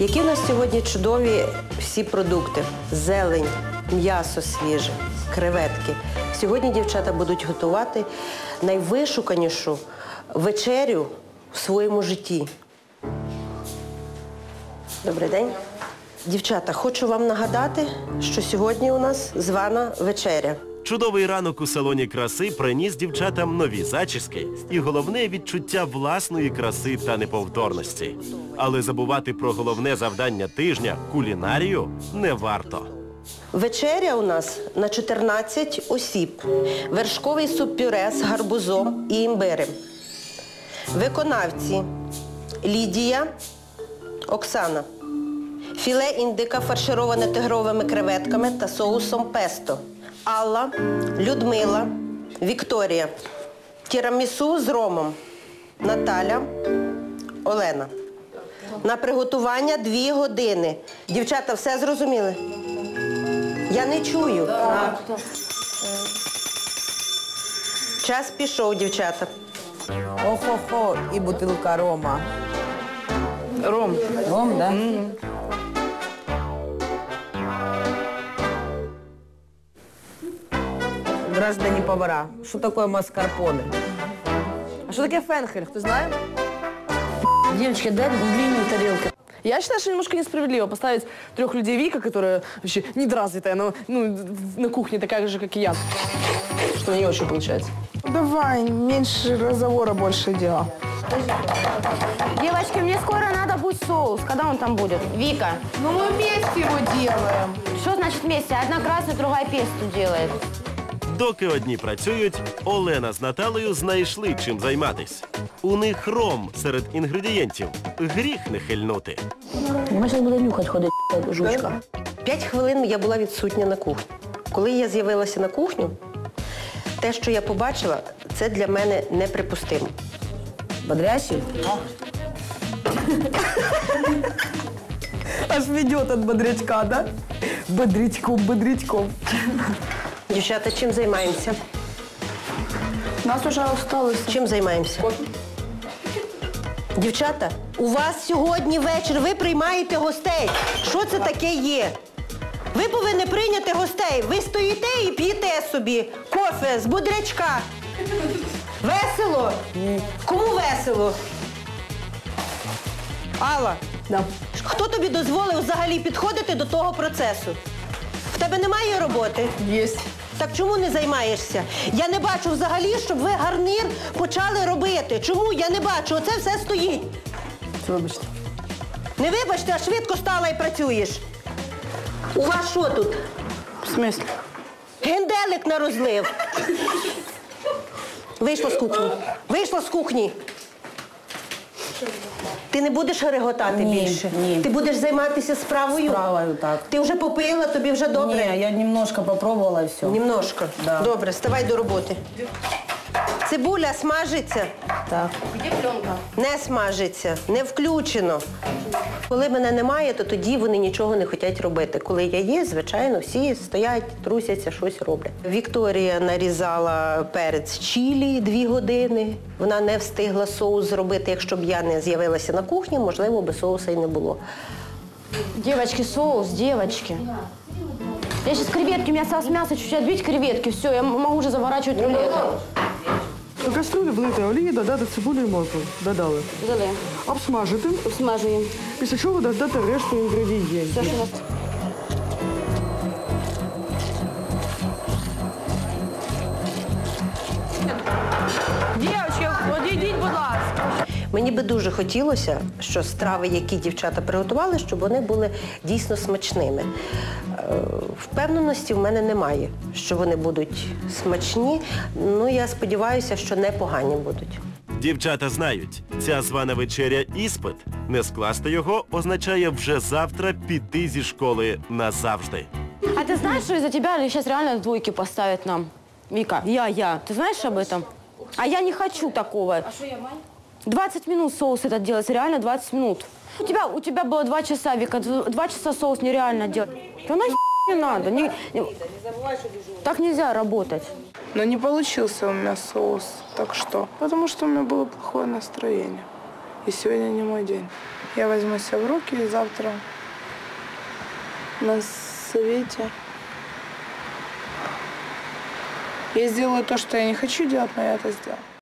Які в нас сьогодні чудові всі продукти: зелень, м'ясо свіже, креветки. Сьогодні дівчата будуть готувати найвишуканішу вечерю в своєму житті. Добрий день. Дівчата, хочу вам нагадати, що сьогодні у нас звана вечеря. Чудовий ранок у салоні краси приніс дівчатам нові зачіски і головне відчуття власної краси та неповторності. Але забувати про головне завдання тижня кулінарію не варто. Вечеря у нас на 14 осіб. Вершковий суп-пюре з гарбузом і імбирем. Виконавці Лідія, Оксана. Філе індика фаршироване тигровими креветками та соусом песто. Алла, Людмила, Вікторія. Тірамісу з ромом. Наталя, Олена. На приготування дві години. Дівчата, все зрозуміли? Я не чую. Час пішов, дівчата. Охо-хо, і бутилка рома. Ром, Ром, да? Граждане повара, что такое маскарпоне? а что такое фенхель, кто знает? Девочки, дай длинную тарелку. Я считаю, что немножко несправедливо поставить трех людей Вика, которая вообще недоразвитая, но ну, на кухне такая же, как и я. Что не очень получается. Давай, меньше разговора, больше дела. Девочки, мне скоро надо будет соус. Когда он там будет? Вика. Ну мы вместе его делаем. Что значит вместе? Одна красную, другая песту делает. Доки одні працюють, Олена з Наталею знайшли чим займатись. У них ром серед інгредієнтів. Гріх не хильнути. Вона зараз буде нюхать ходить, жучка. П'ять хвилин я була відсутня на кухні. Коли я з'явилася на кухню, те, що я побачила, це для мене неприпустимо. Бодрящий? Аж ведет от бодрячка, да? Бодрячком, бодрячком. Дівчата, чим займаємося? У нас уже осталось. Чим займаємося? Дівчата, у вас сьогодні вечір, ви приймаєте гостей. Що це таке є? Ви повинні прийняти гостей. Ви стоїте і п'єте собі кофе з будрячка. Весело? Кому весело? Алла, Да. хто тобі дозволив взагалі підходити до того процесу? Тебе немає роботи? Есть. Так чому не займаєшся? Я не бачу взагалі, щоб ви гарнір почали робити. Чому? Я не бачу. Оце все стоїть. Вибачте. Не вибачте, а швидко стала і працюєш. У вас що тут? В смысле? Генделик на розлив. Вийшла з кухні. Вийшла з кухні. Ти не будеш реготати Ні, більше? ні. Ти будеш займатися справою? Справою, так. Ти вже попила, тобі вже добре? Не, я немножко попробовала и все. Німножко. Да. Добре, ставай до роботи. Цибуля смажиться. Так. Не смажиться, не включено. Коли мене немає, то тоді вони нічого не хочуть робити. Коли я є, звичайно, всі стоять, трусяться, щось роблять. Вікторія нарізала перець чілі дві години. Вона не встигла соус зробити. Якщо б я не з'явилася на кухні, можливо, би соуса й не було. Девочки, соус, девочки. Я сейчас креветки, у меня осталось мясо, чуть-чуть отбить креветки. Все, я м- могу уже заворачивать рулеты. У кастрюлі влити олії, додати цибулю і моркву. Додали. Дали. Обсмажити, Обсмажуємо. після чого додати решту інгредієнтів. Все, что у нас. Девочки, одійдіть, будь ласка. Мені би дуже хотілося, що страви, які дівчата приготували, щоб вони були дійсно смачними. Е, Впевненості в мене немає, що вони будуть смачні. Ну, я сподіваюся, що непогані будуть. Дівчата знають, ця звана вечеря іспит. Не скласти його означає вже завтра піти зі школи назавжди. А ты знаешь, что из-за тебя сейчас реально двойки поставят нам? Вика, я, я. Ты знаешь об этом? А я не хочу такого. А что я, мать? 20 минут соус этот делать, реально 20 минут. У тебя, у тебя было два часа, Вика, дв- два часа соус нереально делать. Да на не надо. Не, не- Так нельзя работать. Но не получился у меня соус. Так что? Потому что у меня было плохое настроение. И сегодня не мой день. Я возьму себя в руки и завтра на совете я сделаю то, что я не хочу делать, но я это сделаю.